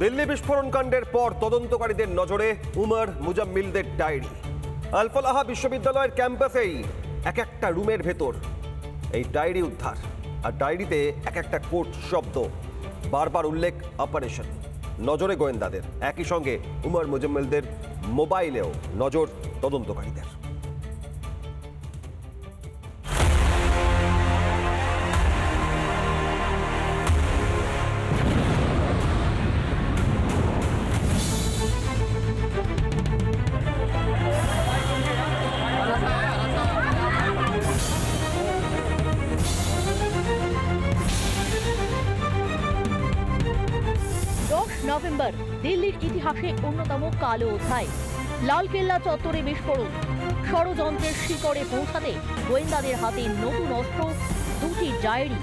দিল্লি বিস্ফোরণ কাণ্ডের পর তদন্তকারীদের নজরে উমর মুজাম্মিলদের ডায়েরি। আলফলাহা বিশ্ববিদ্যালয়ের ক্যাম্পাসেই এক একটা রুমের ভেতর এই ডায়েরি উদ্ধার। আর ডায়েরিতে এক একটা কোট শব্দ। বারবার উল্লেখ অপারেশন। নজরে গোয়েন্দাদের। একই সঙ্গে উমর মুজাম্মিলদের মোবাইলেও নজর তদন্তকারীদের। নভেম্বর, দিল্লির ইতিহাসে অন্যতম কালো অধ্যায়। লালকেল্লা চত্বরে বিস্ফোরণ ষড়যন্ত্রের শিকড়ে পৌঁছাতে গোয়েন্দাদের হাতে নতুন অস্ত্র, দুটি ডায়েরি।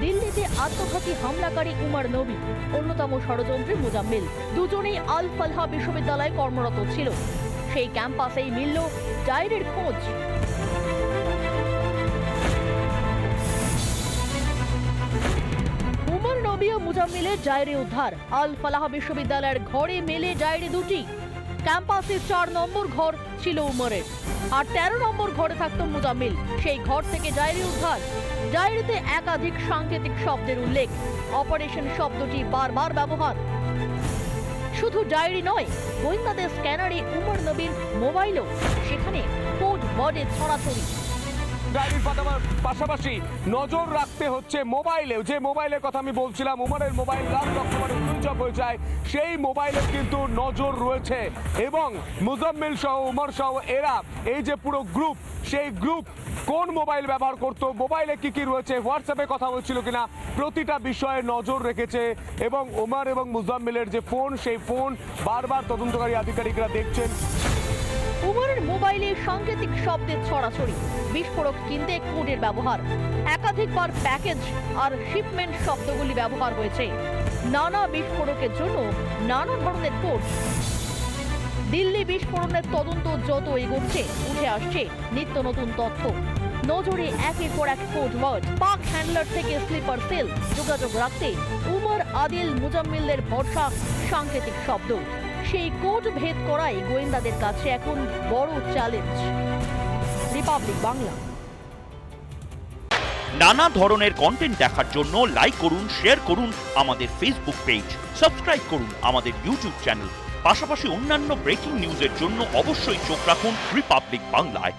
দিল্লিতে আত্মঘাতী হামলাকারী উমার নবী, অন্যতম ষড়যন্ত্রে মুজাম্মিল। দুজনেই আল ফালহা বিশ্ববিদ্যালয়ে কর্মরত ছিল। সেই ক্যাম্পাসেই মিলল ডায়েরির খোঁজ। মুজাম্মিলের ডায়েরি উদ্ধার। আল ফালাহ বিশ্ববিদ্যালয়ের ঘরে মেলে ডায়েরি দুটি। ক্যাম্পাসের চার নম্বর ঘর ছিল উমরের। আর তেরো নম্বর ঘরে থাকত মুজাম্মিল। সেই ঘর থেকে ডায়েরি উদ্ধার। ডায়েরিতে একাধিক সাংকেতিক শব্দের উল্লেখ। অপারেশন শব্দটি বারবার ব্যবহার। শুধু ডায়েরি নয়, গোয়েন্দাদের স্ক্যানারে উমর নবীর মোবাইলও। সেখানে কোড ওয়ার্ডে ছড়াছড়ি। ডায়েরির পাশাপাশি নজর রাখতে হচ্ছে মোবাইলেও। যে মোবাইলের কথা আমি বলছিলাম উমারের মোবাইল লাল অক্টোবরে সুইচ হয়ে যায়, সেই মোবাইলের কিন্তু নজর রয়েছে। এবং মুজাম্মিল সহ, উমর সহ, এরা এই যে পুরো গ্রুপ সেই গ্রুপ কোন মোবাইল ব্যবহার করতো, মোবাইলে কি কি রয়েছে, হোয়াটসঅ্যাপে কথা বলছিল কিনা, প্রতিটা বিষয়ে নজর রেখেছে। এবং ওমর এবং মুজাম্মিলের যে ফোন, সেই ফোন বারবার তদন্তকারী আধিকারিকরা দেখছেন। উমরের মোবাইলে সাংকেতিক শব্দের ছড়াছড়ি, বিস্ফোরক কিনতে কোডের ব্যবহার, একাধিকবার প্যাকেজ আর শিপমেন্ট শব্দগুলি ব্যবহার হয়েছে। নানা বিস্ফোরকের জন্য নানা ধরনের কোড। দিল্লি বিস্ফোরণের তদন্ত যত এগোচ্ছে, উঠে আসছে নিত্য নতুন তথ্য। নজরে একের পর এক কোড ওয়ার্ড। পাক হ্যান্ডলার থেকে স্লিপার সেল যোগাযোগ রাখতে উমর আদিল মুজাম্মিলদের ভরসা সাংকেতিক শব্দ। সেই কোড ভেদ করাই গোয়েন্দাদের কাছে এখন বড় চ্যালেঞ্জ। রিপাবলিক বাংলা। নানা ধরনের কন্টেন্ট দেখার জন্য লাইক করুন শেয়ার করুন আমাদের ফেসবুক পেজ সাবস্ক্রাইব করুন আমাদের ইউটিউব চ্যানেল পাশাপাশি অন্যান্য ব্রেকিং নিউজের জন্য অবশ্যই চোখ রাখুন রিপাবলিক বাংলায়